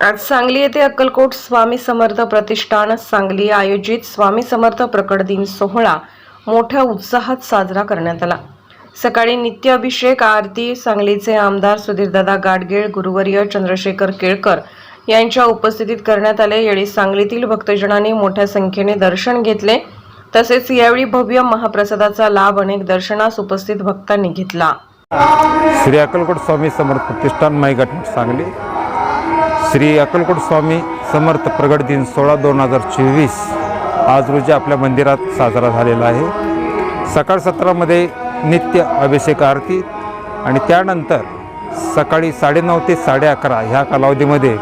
आज सांगली येथे अक्कलकोट स्वामी समर्थ प्रतिष्ठान सांगली आयोजित स्वामी समर्थ प्रकट दिन सोहळा मोठ्या उत्साहात साजरा करण्यात आला. सकाळी नित्य अभिषेक आरती सांगलीचे आमदार सुधीरदादा गाडगीळ गुरुवर्य चंद्रशेखर केळकर यांच्या उपस्थितीत करण्यात आले. यावेळी सांगलीतील भक्तजनांनी मोठ्या संख्येने दर्शन घेतले. तसेच यावेळी भव्य महाप्रसादाचा लाभ अनेक दर्शनास उपस्थित भक्तांनी घेतला. श्री अक्कलकोट स्वामी समर्थ प्रतिष्ठान माईघाट सांगली. श्री अक्कलकोट स्वामी समर्थ प्रगट दिन सोळा दोन हजार चोवीस आज रोजी आपल्या मंदिरात साजरा झालेला आहे. सकाळ सत्रामध्ये नित्य अभिषेक आरती आणि त्यानंतर सकाळी साडेनऊ ते साडे अकरा ह्या कालावधीमध्ये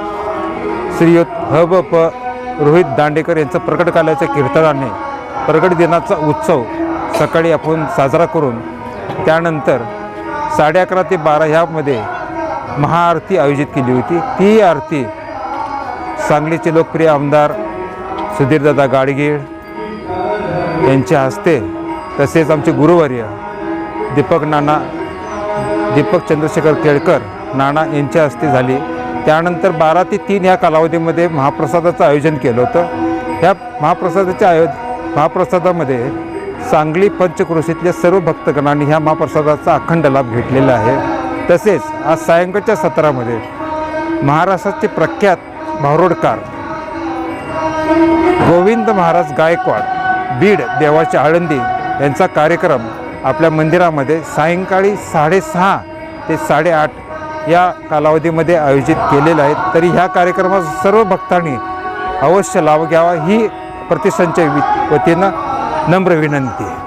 श्रीयुत ह ब प रोहित दांडेकर यांचं प्रकट काल्याच्या कीर्तनाने प्रगट दिनाचा उत्सव सकाळी आपण साजरा करून त्यानंतर साडे अकरा ते बारा ह्यामध्ये महाआरती आयोजित केली होती. ती आरती सांगलीचे लोकप्रिय आमदार सुधीरदादा गाडगीळ यांच्या हस्ते तसेच आमचे गुरुवर्य दीपक नाना दीपक चंद्रशेखर केळकर नाना यांच्या हस्ते झाली. त्यानंतर बारा ते तीन या कालावधीमध्ये महाप्रसादाचं आयोजन केलं होतं. ह्या महाप्रसादाच्या आयो महाप्रसादामध्ये सांगली पंचक्रोशीतल्या सर्व भक्तगणांनी ह्या महाप्रसादाचा अखंड लाभ घेतलेला आहे. तसेच आज सायंकाळच्या सत्रामध्ये महाराष्ट्राचे प्रख्यात भारोडकार गोविंद महाराज गायकवाड बीड देवाच्या आळंदी यांचा कार्यक्रम आपल्या मंदिरामध्ये सायंकाळी साडेसहा ते साडेआठ या कालावधीमध्ये आयोजित केलेला आहे. तरी ह्या कार्यक्रमात सर्व भक्तांनी अवश्य लाभ घ्यावा. ही प्रतिष्ठानच्या वतीनं नम्र विनंती आहे.